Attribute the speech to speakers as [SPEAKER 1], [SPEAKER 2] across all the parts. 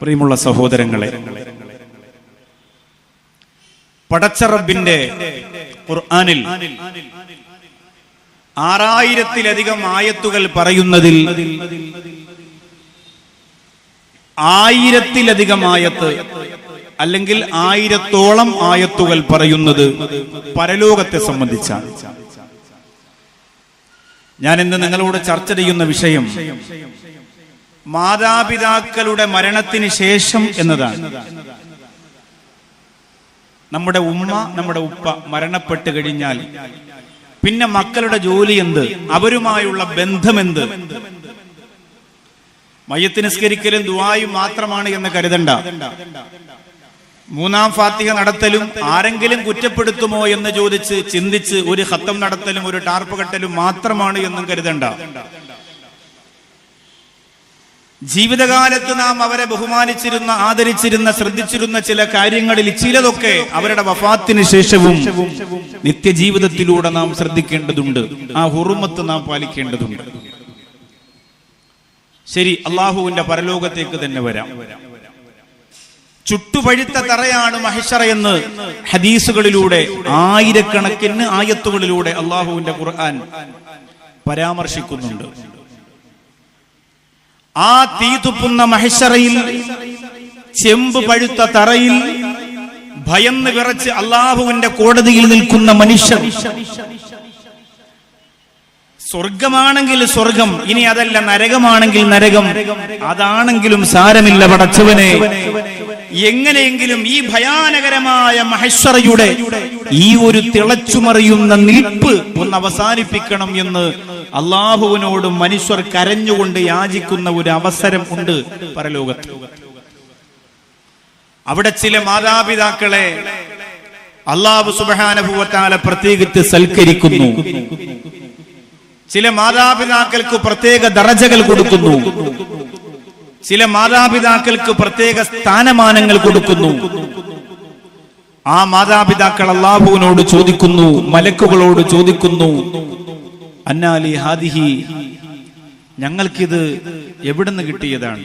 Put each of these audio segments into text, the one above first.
[SPEAKER 1] പ്രിയമുള്ള സഹോദരങ്ങളെ പടച്ചറബിന്റെ ഖുർആനിൽ ആറായിരത്തിലധികം ആയത്തുകൾ പറയുന്നതിൽ ആയിരത്തിലധികം ആയത്ത് അല്ലെങ്കിൽ ആയിരത്തോളം ആയത്തുകൾ പറയുന്നത് പരലോകത്തെ സംബന്ധിച്ചാണ്. ഞാൻ ഇന്ന് നിങ്ങളോട് ചർച്ച ചെയ്യുന്ന വിഷയം മാതാപിതാക്കളുടെ മരണത്തിന് ശേഷം എന്നതാണ്. നമ്മുടെ ഉമ്മ നമ്മുടെ ഉപ്പ മരണപ്പെട്ട് കഴിഞ്ഞാൽ പിന്നെ മക്കളുടെ ജോലി എന്ത്? അവരുമായുള്ള ബന്ധമെന്ത് മയ്യത്ത് നിസ്കരിക്കലും ദുവായും മാത്രമാണ് എന്ന് കരുതണ്ട. മൂന്നാം ഫാത്തിഹ നടത്തലും ആരെങ്കിലും കുറ്റപ്പെടുത്തുമോ എന്ന് ചോദിച്ച് ചിന്തിച്ച് ഒരു ഹത്തം നടത്തലും ഒരു ടാർപ്പ് കെട്ടലും മാത്രമാണ് എന്നും കരുതണ്ട. ജീവിതകാലത്ത് നാം അവരെ ബഹുമാനിച്ചിരുന്ന ആദരിച്ചിരുന്ന ശ്രദ്ധിച്ചിരുന്ന ചില കാര്യങ്ങളിൽ ചിലതൊക്കെ അവരുടെ വഫാത്തിന് ശേഷവും നിത്യജീവിതത്തിലൂടെ നാം ശ്രദ്ധിക്കേണ്ടതുണ്ട്. ആ ഹുറുമത്ത് നാം പാലിക്കേണ്ടതുണ്ട്. ശരി അള്ളാഹുവിന്റെ പരലോകത്തേക്ക് തന്നെ വരാം. ചുട്ടുപഴുത്ത തറയാണ് മഹിഷറ എന്ന് ഹദീസുകളിലൂടെ ആയിരക്കണക്കിന് ആയത്തുകളിലൂടെ അള്ളാഹുവിന്റെ ഖുർആൻ പരാമർശിക്കുന്നുണ്ട്. ആ തീ തുപ്പുന്ന മഹിഷറയിൽ ചെമ്പ് പഴുത്ത തറയിൽ ഭയന്ന് വിറച്ച് അള്ളാഹുവിന്റെ കോടതിയിൽ നിൽക്കുന്ന മനുഷ്യർ സ്വർഗമാണെങ്കിൽ സ്വർഗം ഇനി അതല്ല നരകമാണെങ്കിൽ നരകം. അതാണെങ്കിലും സാരമില്ല പടച്ചവനെ. എങ്ങനെയെങ്കിലും ഈ ഭയാനകരമായ മഹേശ്വറയുടെ ഈ ഒരു തിളച്ചുമറിയുന്ന നിൽപ്പ് ഒന്ന് അവസാനിപ്പിക്കണം എന്ന് അള്ളാഹുവിനോട് മനുഷ്യർ കരഞ്ഞുകൊണ്ട് യാചിക്കുന്ന ഒരു അവസരം ഉണ്ട് പരലോകത്ത്. അവിടെ ചില മാതാപിതാക്കളെ അള്ളാഹു സുബാനുഭവത്താല പ്രത്യേകിച്ച് സൽക്കരിക്കുന്നു. ചില മാതാപിതാക്കൾക്ക് പ്രത്യേക ദറജകൾ കൊടുക്കുന്നു. ചില മാതാപിതാക്കൾക്ക് പ്രത്യേക സ്ഥാനമാനങ്ങൾ കൊടുക്കുന്നു. ആ മാതാപിതാക്കൾ അള്ളാഹുവിനോട് ചോദിക്കുന്നു മലക്കുകളോട് ചോദിക്കുന്നു അന്നാലി ഹാദിഹി ഞങ്ങൾക്കിത് എവിടുന്ന് കിട്ടിയതാണ്?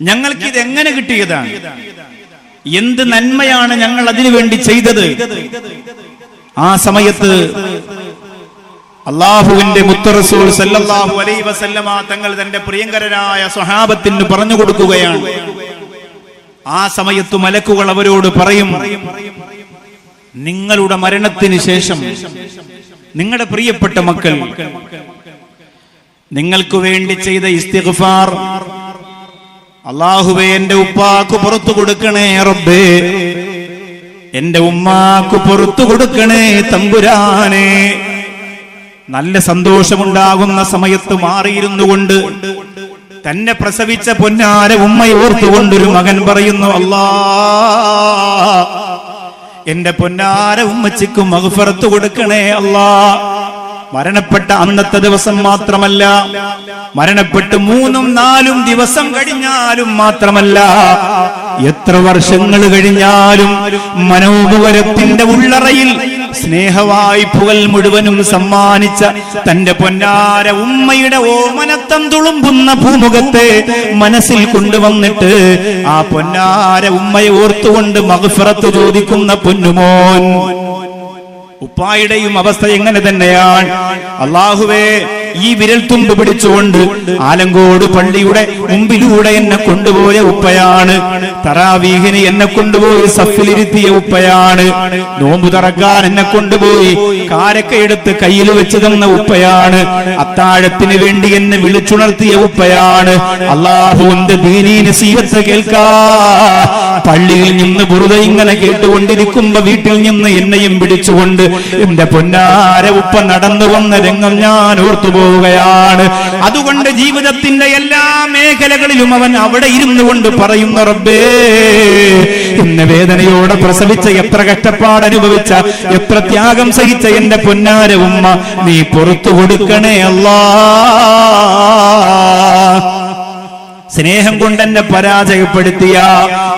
[SPEAKER 1] ഞങ്ങൾക്കിത് എങ്ങനെ കിട്ടിയതാണ്? എന്ത് നന്മയാണ് ഞങ്ങൾ അതിനു വേണ്ടി ചെയ്തത്? ആ സമയത്ത് അള്ളാഹുവിന്റെ മുത്തറസൂൽ സല്ലല്ലാഹു അലൈഹി വസല്ലമ തങ്ങൾ തന്റെ പ്രിയങ്കരനായ സ്വഹാബത്തിന് പറഞ്ഞു കൊടുക്കുകയാണ്. ആ സമയത്ത് മലക്കുകൾ അവരോട് പറയും നിങ്ങളുടെ മരണത്തിന് ശേഷം നിങ്ങളുടെ പ്രിയപ്പെട്ട മക്കൾ നിങ്ങൾക്ക് വേണ്ടി ചെയ്ത ഇസ്തിഗ്ഫാർ അള്ളാഹുവെ എന്റെ ഉപ്പാക്ക് പുറത്തു കൊടുക്കണേ റബ്ബേ. എന്റെ ഉമ്മാക്ക് പുറത്തു കൊടുക്കണേ തമ്പുരാനെ. നല്ല സന്തോഷമുണ്ടാകുന്ന സമയത്ത് മാറിയിരുന്നു കൊണ്ട് തന്നെ പ്രസവിച്ച പൊന്നാര ഉമ്മയെ ഓർത്തുകൊണ്ടൊരു മകൻ പറയുന്നു അല്ലാ എന്റെ പൊന്നാര ഉമ്മച്ചിക്ക് മകുഫറത്ത് കൊടുക്കണേ അല്ലാ. മരണപ്പെട്ട അന്നത്തെ ദിവസം മാത്രമല്ല മരണപ്പെട്ട് മൂന്നും നാലും ദിവസം കഴിഞ്ഞാലും മാത്രമല്ല എത്ര വർഷങ്ങൾ കഴിഞ്ഞാലും മനോമുഖരത്തിന്റെ ഉള്ളറയിൽ സ്നേഹവായ്പുകൾ മുഴുവനും സമ്മാനിച്ച തന്റെ പൊന്നാര ഉമ്മയുടെ ഓമനത്തം തുളുമ്പുന്ന ഭൂമുഖത്തെ മനസ്സിൽ കൊണ്ടുവന്നിട്ട് ആ പൊന്നാര ഉമ്മയെ ഓർത്തുകൊണ്ട് മകഫറത്ത് ചോദിക്കുന്ന പൊന്നുമോൻ ഉപ്പായുടെയും അവസ്ഥ എങ്ങനെ തന്നെയാണ്? അള്ളാഹുവേ ഈ വിരൽ തുമ്പ് പിടിച്ചുകൊണ്ട് ആലങ്കോട് പള്ളിയുടെ മുമ്പിലൂടെ എന്നെ കൊണ്ടുപോയ ഉപ്പയാണ്. തറാവീഹിന് എന്നെ കൊണ്ടുപോയി സഫിലിരുത്തിയ ഉപ്പയാണ്. നോമ്പ് തറക്കാൻ എന്നെ കൊണ്ടുപോയി കാരക്ക എടുത്ത് കയ്യിൽ വെച്ച് തന്ന ഉപ്പയാണ്. അത്താഴത്തിന് വേണ്ടി എന്നെ വിളിച്ചുണർത്തിയ ഉപ്പയാണ്. അള്ളാഹുവിന്റെ ദീനീന് സീയത്ത് കേൾക്കാ. പള്ളിയിൽ നിന്ന് ബുറുത ഇങ്ങനെ കേട്ടുകൊണ്ടിരിക്കുമ്പോ വീട്ടിൽ നിന്ന് എന്നെയും പിടിച്ചുകൊണ്ട് എന്റെ പൊന്നാര ഉപ്പ നടന്നു വന്ന രംഗം ഞാൻ ഓർത്തു പോവുകയാണ് അതുകൊണ്ട് ജീവിതത്തിന്റെ എല്ലാ മേഖലകളിലും അവൻ അവിടെ ഇരുന്നു കൊണ്ട് പറയുന്ന റബ്ബേ എന്നെ വേദനയോടെ പ്രസവിച്ച എത്ര കഷ്ടപ്പാട് അനുഭവിച്ച എത്ര ത്യാഗം സഹിച്ച എന്റെ പൊന്നാര ഉമ്മ നീ പുറത്തു കൊടുക്കണേ അല്ലാ. സ്നേഹം കൊണ്ട് എന്നെ പരാജയപ്പെടുത്തിയ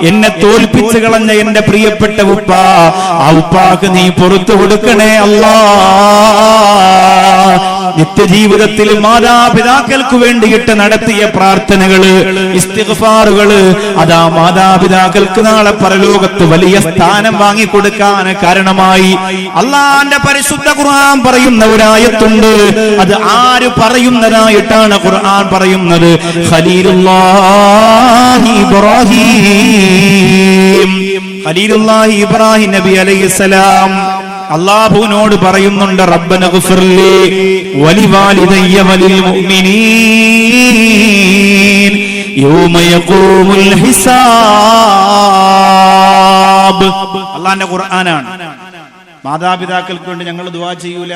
[SPEAKER 1] എന്നെ തോൽപ്പിച്ചു കളഞ്ഞ എന്റെ പ്രിയപ്പെട്ട ഉപ്പ ആ ഉപ്പാക്ക് നീ പുറത്തു കൊടുക്കണേ അല്ലാ. നിത്യജീവിതത്തിൽ മാതാപിതാക്കൾക്ക് വേണ്ടിയിട്ട് നടത്തിയ പ്രാർത്ഥനകൾ ഇസ്തിഫാറുകൾ അതാ മാതാപിതാക്കൾക്ക് നാളെ പരലോകത്ത് വലിയ സ്ഥാനം വാങ്ങിക്കൊടുക്കാൻ കാരണമായി. അള്ളാന്റെ പരിശുദ്ധ ഖുർആൻ പറയുന്ന ഒരായത്തുണ്ട് അത് ആര് പറയുന്നതായിട്ടാണ് ഖുർആൻ പറയുന്നത്? ഖലീലുല്ലാഹി ഇബ്രാഹിം. ഖലീലുല്ലാഹി ഇബ്രാഹിം നബി അലൈഹിസ്സലാം. അള്ളാഹുവിനോട് പറയുന്നുണ്ട് മുഅ്മിനീൻ. യൗമ യഖൂമുൽ ഹിസാബ്. അള്ളാന്റെ ഖുർആനാണ്. മാതാപിതാക്കൾക്ക് വേണ്ടി ഞങ്ങൾ ദുആ ചെയ്യൂല.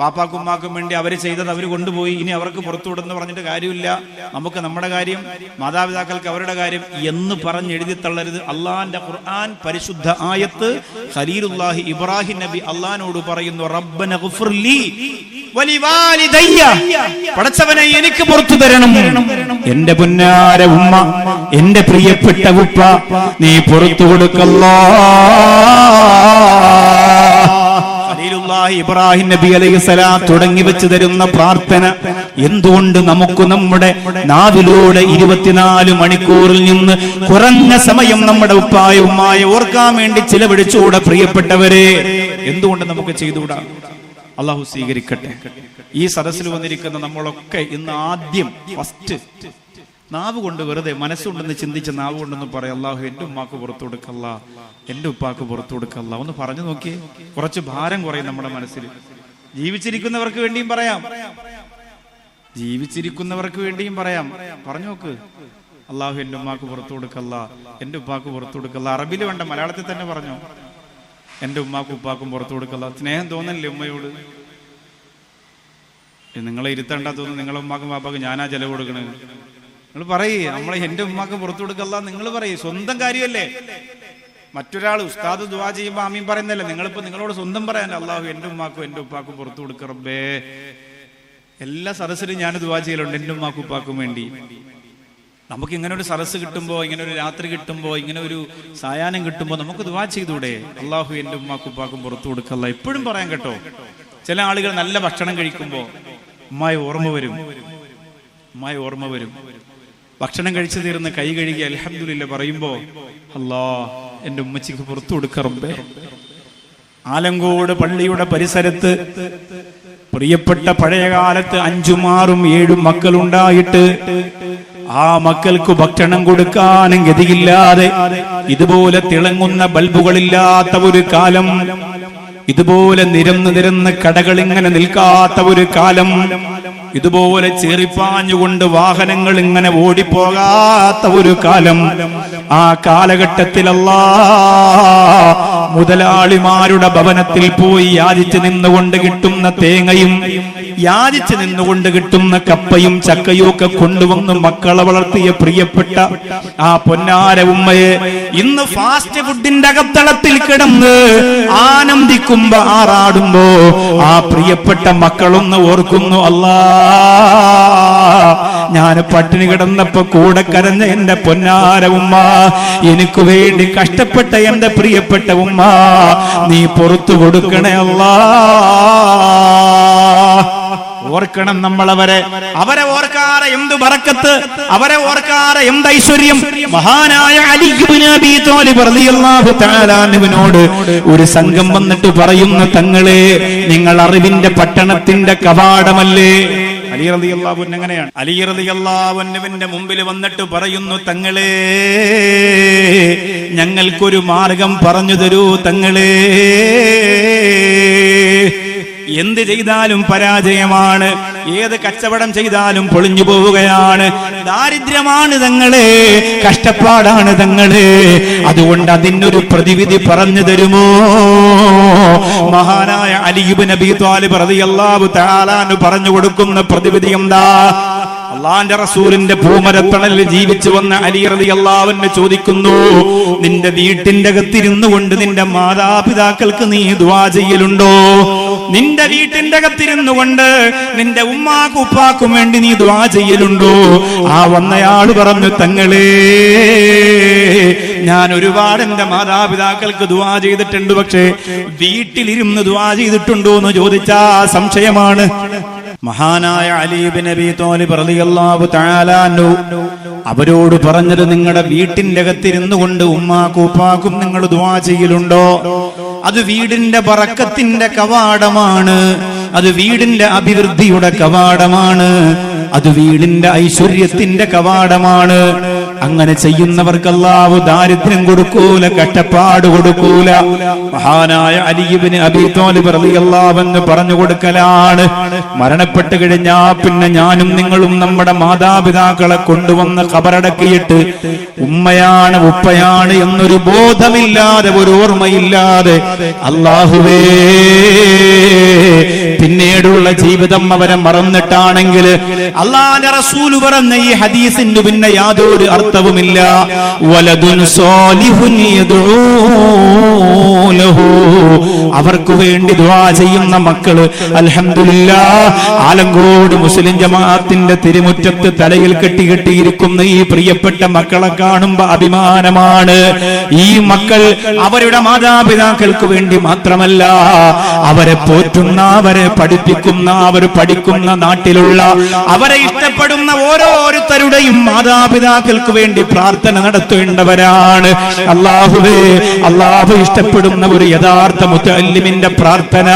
[SPEAKER 1] വാപ്പാക്കുമ്മാക്കും വേണ്ടി അവർ ചെയ്തത് അവർ കൊണ്ടുപോയി. ഇനി അവർക്ക് പുറത്തുവിടുന്ന് പറഞ്ഞിട്ട് കാര്യമില്ല. നമുക്ക് നമ്മുടെ കാര്യം മാതാപിതാക്കൾക്ക് അവരുടെ കാര്യം എന്ന് പറഞ്ഞ് എഴുതി തള്ളരുത്. അള്ളാന്റെ ഖുർആൻ പരിശുദ്ധ ആയത്ത് ഖലീലുല്ലാഹി ഇബ്രാഹിം നബി അള്ളഹാനോട് പറയുന്നു റബ്ബന. പടച്ചവനെ എനിക്ക് പുറത്തു തരണം. എന്റെ പുന്നാര ഉമ്മ എന്റെ പ്രിയപ്പെട്ട ഉപ്പ നീ പുറത്തു കൊടുക്കല്ലോ. ഇബ്രാഹിം നബി അലൈഹി തുടങ്ങി വെച്ച് തരുന്ന പ്രാർത്ഥന എന്തുകൊണ്ട് നമുക്ക് നമ്മുടെ നാവിലൂടെ ഇരുപത്തിനാല് മണിക്കൂറിൽ നിന്ന് കുറഞ്ഞ സമയം നമ്മുടെ ഉപ്പായ ഉമ്മായ ഓർക്കാൻ വേണ്ടി ചിലവഴിച്ചുകൂടെ പ്രിയപ്പെട്ടവരെ? എന്തുകൊണ്ട് നമുക്ക് ചെയ്തുകൂടാ? അള്ളാഹു സ്വീകരിക്കട്ടെ. ഈ സദസ്സിൽ വന്നിരിക്കുന്ന നമ്മളൊക്കെ ഇന്ന് ആദ്യം ഫസ്റ്റ് നാവ് കൊണ്ട് വെറുതെ മനസ്സുണ്ടെന്ന് ചിന്തിച്ച നാവ് കൊണ്ടെന്ന് പറയാം. അള്ളാഹു എന്റെ ഉമ്മാക്ക് പുറത്തു കൊടുക്കല്ല. എന്റെ ഉപ്പാക്ക് പുറത്തു കൊടുക്കല്ല. ഒന്ന് പറഞ്ഞു നോക്കിയേ. കുറച്ച് ഭാരം കുറയും നമ്മുടെ മനസ്സിൽ. ജീവിച്ചിരിക്കുന്നവർക്ക് വേണ്ടിയും പറയാം. ജീവിച്ചിരിക്കുന്നവർക്ക് വേണ്ടിയും പറയാം. പറഞ്ഞു നോക്ക്. അള്ളാഹു എന്റെ ഉമ്മാക്ക് പുറത്തു കൊടുക്കല്ല. എന്റെ ഉപ്പാക്ക് പുറത്തു കൊടുക്കല്ല. അറബിൽ വേണ്ട മലയാളത്തിൽ തന്നെ പറഞ്ഞു. എന്റെ ഉമ്മാക്കും ഉപ്പാക്കും പുറത്തു കൊടുക്കല്ല. സ്നേഹം തോന്നല്ലേ ഉമ്മയോട്? നിങ്ങളെ ഇരുത്തണ്ട തോന്നുന്നു. നിങ്ങളെ ഉമ്മാക്കും പാപ്പാക്കും ഞാനാ ചെലവ് കൊടുക്കണത്. നിങ്ങൾ പറയേ നമ്മളെ എന്റെ ഉമ്മാക്ക് പുറത്തു കൊടുക്കല്ല നിങ്ങൾ പറയേ സ്വന്തം കാര്യമല്ലേ? മറ്റൊരാൾ ഉസ്താദ് ദുവാ ചെയ്യുമ്പോൾ ആമീൻ പറയുന്നല്ലേ നിങ്ങളിപ്പോ നിങ്ങളോട് സ്വന്തം പറയാൻ അള്ളാഹു എന്റെ ഉമ്മാക്കും എന്റെ ഉപ്പാക്കും പുറത്തു കൊടുക്കറബേ എല്ലാ സദസ്സിലും ഞാൻ ദുവാ ചെയ്യലുണ്ട് എന്റെ ഉമ്മാക്കും ഉപ്പാക്കും വേണ്ടി. നമുക്ക് ഇങ്ങനെ ഒരു സദസ്സ് കിട്ടുമ്പോൾ ഇങ്ങനെ ഒരു രാത്രി കിട്ടുമ്പോ ഇങ്ങനെ ഒരു സായാഹ്നം കിട്ടുമ്പോൾ നമുക്ക് ദുവാ ചെയ്തൂടെ? അള്ളാഹു എന്റെ ഉമ്മാക്കും ഉപ്പാക്കും പുറത്തു കൊടുക്കല്ല. എപ്പോഴും പറയാൻ കേട്ടോ. ചില ആളുകൾ നല്ല ഭക്ഷണം കഴിക്കുമ്പോ ഉമ്മായി ഓർമ്മ വരും. ഉമ്മായി ഓർമ്മ വരും. ഭക്ഷണം കഴിച്ചു തീർന്ന് കൈ കഴുകി അലഹമില്ല പറയുമ്പോ അല്ലാ എന്റെ ഉമ്മച്ചിക്ക് പുറത്തു കൊടുക്കറമ്പേ ആലങ്കോട് പള്ളിയുടെ പരിസരത്ത് പ്രിയപ്പെട്ട പഴയ കാലത്ത് അഞ്ചുമാറും ഏഴും മക്കളുണ്ടായിട്ട് ആ മക്കൾക്ക് ഭക്ഷണം കൊടുക്കാനും ഗതിയില്ലാതെ ഇതുപോലെ തിളങ്ങുന്ന ബൾബുകളില്ലാത്ത ഒരു കാലം ഇതുപോലെ നിരന്ന് നിരന്ന് കടകൾ ഇങ്ങനെ നിൽക്കാത്ത ഒരു കാലം ഇതുപോലെ ചേറിപ്പാഞ്ഞുകൊണ്ട് വാഹനങ്ങൾ ഇങ്ങനെ ഓടിപ്പോകാത്ത ഒരു കാലം. ആ കാലഘട്ടത്തിലല്ലാ മുതലാളിമാരുടെ ഭവനത്തിൽ പോയി യാചിച്ച് നിന്നുകൊണ്ട് കിട്ടുന്ന തേങ്ങയും യാചിച്ച് നിന്നുകൊണ്ട് കിട്ടുന്ന കപ്പയും ചക്കയും ഒക്കെ കൊണ്ടുവന്ന് മക്കളെ വളർത്തിയ പ്രിയപ്പെട്ട ആ പൊന്നാര ഉമ്മയെ ഇന്ന് ഫാസ്റ്റ് ഫുഡിന്റെ അകത്തളത്തിൽ കിടന്ന് ആനന്ദിക്കുമ്പോ ആറാടുമ്പോ ആ പ്രിയപ്പെട്ട മക്കളൊന്ന് ഓർക്കുന്നു അല്ലാ ഞാൻ പട്ടിണി കിടന്നപ്പോ കൂടെ കരഞ്ഞ എന്റെ പൊന്നാര ഉമ്മ എനിക്ക് വേണ്ടി കഷ്ടപ്പെട്ട എന്റെ പ്രിയപ്പെട്ട ഉമ്മ നീ പുറത്തു കൊടുക്കണേ അല്ലാ ഓർക്കണം നമ്മൾ അവരെ അവരെ ഓർക്കാറെ എന്ത് ബറക്കത്ത്? അവരെ ഓർക്കാറെ എന്ത് ഐശ്വര്യം? മഹാനായ അലി ഇബ്നു അബീ ത്വാലിബ് റളിയല്ലാഹു തആല അൻഹുവിനോട് ഒരു സംഘം വന്നിട്ട് പറയുന്ന തങ്ങളെ നിങ്ങൾ അറിവിന്റെ പട്ടണത്തിന്റെ കവാടമല്ലേ? അലി റതി അള്ളാഹുൻ എങ്ങനെയാണ് അലി റതി അൻഹുവിന്റെ മുമ്പിൽ വന്നിട്ട് പറയുന്നു തങ്ങളെ ഞങ്ങൾക്കൊരു മാർഗം പറഞ്ഞു തരൂ തങ്ങളെ. എന്ത് ചെയ്താലും പരാജയമാണ്. ഏത് കച്ചവടം ചെയ്താലും പൊളിഞ്ഞു പോവുകയാണ്. ദാരിദ്ര്യമാണ് തങ്ങളെ കഷ്ടപ്പാടാണ് തങ്ങളെ. അതുകൊണ്ട് അതിനൊരു പ്രതിവിധി പറഞ്ഞു തരുമോ? മഹാനായ അലിയുബ് നബി താലിബ് റളിയല്ലാഹു തആലാന് പറഞ്ഞു കൊടുക്കുന്ന പ്രതിവിധി എന്താ? അള്ളാന്റെ റസൂലിന്റെ ഭൂമരത്തണലിൽ ജീവിച്ചു വന്ന അലി റതി അള്ളാവെന്ന് ചോദിക്കുന്നു നിന്റെ വീട്ടിന്റെ അകത്തിരുന്നു കൊണ്ട് നിന്റെ മാതാപിതാക്കൾക്ക് നീ ദ്വാ ചെയ്യലുണ്ടോ? നിന്റെ വീട്ടിന്റെ അകത്തിരുന്നു കൊണ്ട് നിന്റെ ഉമ്മാക്കും ഉപ്പാക്കും വേണ്ടി നീ ദ്വാ ചെയ്യലുണ്ടോ? ആ വന്നയാൾ പറഞ്ഞു തങ്ങളേ ഞാൻ ഒരുപാട് എന്റെ മാതാപിതാക്കൾക്ക് ദ്വാ ചെയ്തിട്ടുണ്ട് പക്ഷേ വീട്ടിലിരുന്ന് ദ്വാ ചെയ്തിട്ടുണ്ടോ എന്ന് ചോദിച്ചാ സംശയമാണ്. മഹാനായ അലീബ് നബി തോലിബ് റളിയല്ലാഹു തആല അൻഹു അവരോട് പറഞ്ഞത് നിങ്ങളുടെ വീട്ടിന്റെ അകത്തിരുന്നു കൊണ്ട് ഉമ്മാക്കും ഉപ്പാക്കും നിങ്ങൾ ദുആ ചെയ്യലുണ്ടോ? അത് വീടിന്റെ ബറക്കത്തിന്റെ കവാടമാണ്. അത് വീടിന്റെ അഭിവൃദ്ധിയുടെ കവാടമാണ്. അത് വീടിന്റെ ഐശ്വര്യത്തിന്റെ കവാടമാണ്. അങ്ങനെ ചെയ്യുന്നവർക്ക് അല്ലാഹു ദാരിദ്ര്യം കൊടുക്കൂല കട്ടപ്പാട് കൊടുക്കൂല. മഹാനായ അലിയുബിന് അബി തോലിബ് റളിയല്ലാഹു അൻഹു പറഞ്ഞു കൊടുക്കലാണ്. മരണപ്പെട്ടു കഴിഞ്ഞാ പിന്നെ ഞാനും നിങ്ങളും നമ്മുടെ മാതാപിതാക്കളെ കൊണ്ടുവന്ന് ഖബറടക്കിയിട്ട് ഉമ്മയാണ് ഉപ്പയാണ് എന്നൊരു ബോധമില്ലാതെ ഒരു ഓർമ്മയില്ലാതെ അള്ളാഹുവേ പിന്നീടുള്ള ജീവിതം അവരെ മറന്നിട്ടാണെങ്കിൽ അള്ളാന്റെ റസൂൽ പറഞ്ഞ ഈ ഹദീസിന് പിന്നെ യാതൊരു അർത്ഥവുമില്ല വലതുൻ സ്വാലിഹുൻ യദ്ഊ ലഹു. അവർക്ക് വേണ്ടി ദുആ ചെയ്യുന്ന മക്കൾ അലഹമില്ല ആലങ്കോട് മുസ്ലിം ജമാഅത്തിന്റെ തിരുമുറ്റത്ത് തലയിൽ കെട്ടി കെട്ടിയിരിക്കുന്ന ഈ പ്രിയപ്പെട്ട മക്കളെ കാണുമ്പോ അഭിമാനമാണ്. ഈ മക്കൾ അവരുടെ മാതാപിതാക്കൾക്ക് വേണ്ടി മാത്രമല്ല അവരെ പോറ്റുന്ന അവരെ പഠിപ്പിക്കുന്ന അവർ പഠിക്കുന്ന നാട്ടിലുള്ള അവരെ ഇഷ്ടപ്പെടുന്ന ഓരോരുത്തരുടെയും മാതാപിതാക്കൾക്ക് വേണ്ടി പ്രാർത്ഥന നടത്തേണ്ടവരാണ്. അള്ളാഹുവേ അള്ളാഹു ഇഷ്ടപ്പെടുന്ന ഒരു യഥാർത്ഥ മുത്തല്ലിമിന്റെ പ്രാർത്ഥന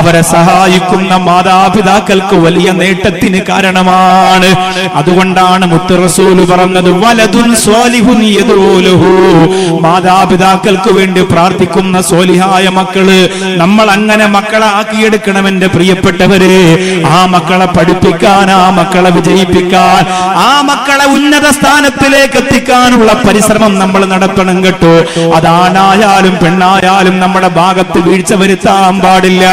[SPEAKER 1] അവരെ സഹായിക്കുന്ന മാതാപിതാക്കൾക്ക് വലിയ നേട്ടത്തിന് കാരണമാണ്. അതുകൊണ്ടാണ് മുത്തറസൂൽ റസൂൽ പറഞ്ഞത് വലതുൻ മാതാപിതാക്കൾക്ക് വേണ്ടി പ്രാർത്ഥിക്കുന്ന സ്വാലിഹായ മക്കൾ നമ്മൾ അങ്ങനെ മക്കളെ ആക്കിയെടുക്കണം എന്റെ പ്രിയപ്പെട്ടവര് ആ മക്കളെ പഠിപ്പിക്കാൻ ആ മക്കളെ വിജയിപ്പിക്കാൻ ആ മക്കളെ ഉന്നത സ്ഥാനത്തിലേക്ക് എത്തിക്കാനുള്ള പരിശ്രമം നമ്മൾ നടത്തണം കേട്ടോ. അതാണായാലും പെണ്ണായാലും നമ്മുടെ ഭാഗത്ത് വീഴ്ച വരുത്താൻ പാടില്ല.